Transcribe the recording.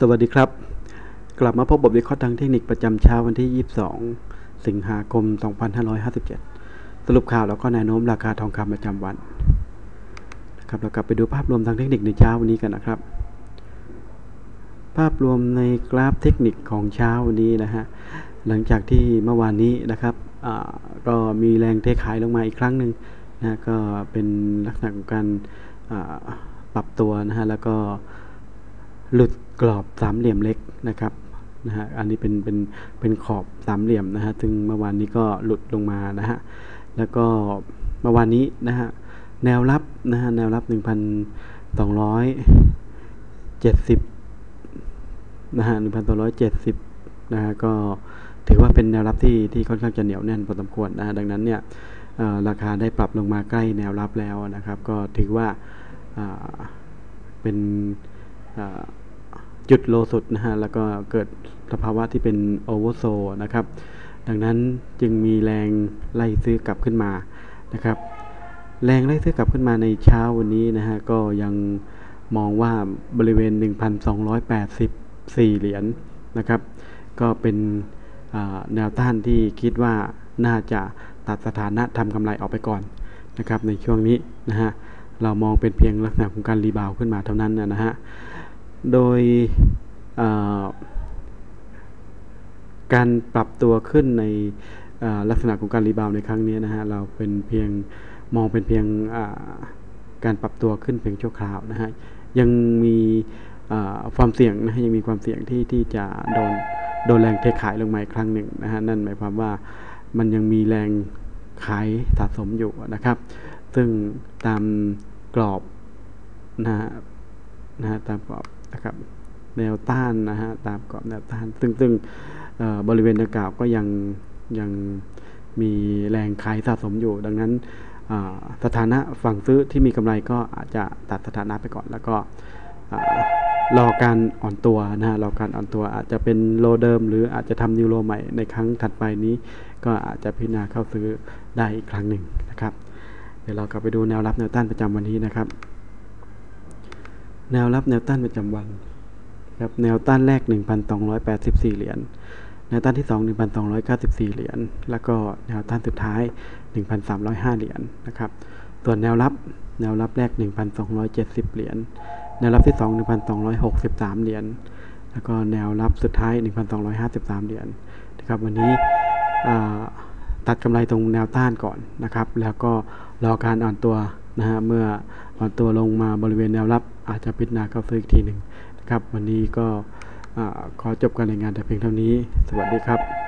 สวัสดีครับ กลับมาพบบทวิเคราะห์ทางเทคนิคประจำเช้าวันที่ 22 สิงหาคม 2557 สรุปข่าวแล้วก็แนวโน้มราคาทองคำประจำวันนะครับเรากลับไปดูภาพรวมทางเทคนิคในเช้าวันนี้กันนะครับ ภาพรวมในกราฟเทคนิคของเช้าวันนี้นะฮะหลังจากที่เมื่อวานนี้นะครับก็มีแรงเทขายลงมาอีกครั้งหนึ่งนะก็เป็นลักษณะของการปรับตัวนะฮะแล้วก็ หลุดกรอบสามเหลี่ยมเล็กนะครับนะฮะอันนี้เป็นเป็นเป็นขอบสามเหลี่ยมนะฮะซึ่งเมื่อวานนี้ก็หลุดลงมานะฮะแล้วก็เมื่อวานนี้นะฮะแนวรับนะฮะแนวรับ 1,270นะฮะ1,270นะฮะก็ถือว่าเป็นแนวรับที่ที่ค่อนข้างจะเหนียวแน่นพอสมควรนะฮะดังนั้นเนี่ยราคาได้ปรับลงมาใกล้แนวรับแล้วนะครับ ก็ถือว่าเป็น จุดโลสุดนะฮะแล้วก็เกิดสภาวะที่เป็นโอเวอร์โซนะครับ ดังนั้นจึงมีแรงไล่ซื้อกลับขึ้นมานะครับ แรงไล่ซื้อกลับขึ้นมาในเช้าวันนี้นะฮะก็ยังมองว่าบริเวณ 1,284 เหรียญนนะครับ ก็เป็นแนวต้านที่คิดว่าน่าจะตัดสถานะทำกำไรออกไปก่อนนะครับในช่วงนี้นะฮะ เรามองเป็นเพียงลักษณะของการรีบาวขึ้นมาเท่านั้นนะฮะ โดยการปรับตัวขึ้นในลักษณะของการรีบาวในครั้งนี้นะฮะ เราเป็นเพียงมองเป็นเพียงการปรับตัวขึ้นเพียงชั่วคราวนะฮะ ยังมีความเสี่ยงนะฮะยังมีความเสี่ยงที่ที่จะโดนโดนแรงเทขายลงมาอีกครั้งหนึ่งนะฮะนั่นหมายความว่ามันยังมีแรงขายสะสมอยู่นะครับ ซึ่งตามกรอบนะฮะนะฮะตามกรอบนะครับแนวต้านนะฮะตามกรอบแนวต้าน ซึ่งซึ่งบริเวณดังกล่าวก็ยังยังมีแรงขายสะสมอยู่ ดังนั้นสถานะฝั่งซื้อที่มีกำไรก็อาจจะตัดสถานะไปก่อน แล้วก็รอการอ่อนตัวนะฮะรอการอ่อนตัวอาจจะเป็นโลเดิม หรืออาจจะทำนิวโรใหม่ในครั้งถัดไปนี้ ก็อาจจะพิจารณาเข้าซื้อได้อีกครั้งหนึ่งนะครับ ดี๋ยวเรากลับไปดูแนวรับแนวต้านประจำวันนี้นะครับ แนวรับแนวต้านประจำวันครับแนวต้านแรก 1,284 เหรียญ แนวต้านที่ 2 1,294 เหรียญ แล้วก็แนวต้านสุดท้าย 1,305 เหรียญนะครับ ส่วนแนวรับ แนวรับแรก 1,270 เหรียญ แนวรับที่ 2 1,263 เหรียญ แล้วก็แนวรับสุดท้าย 1,253 เหรียญนะครับ วันนี้ตัดกำไรตรงแนวต้านก่อนนะครับ แล้วก็ รอการอ่อนตัวนะฮะเมื่ออ่อนตัวลงมาบริเวณแนวรับ อาจจะพิจารณาเข้าซื้ออีกทีหนึ่งนะครับ วันนี้ก็ขอจบการรายงานแต่เพียงเท่านี้ สวัสดีครับ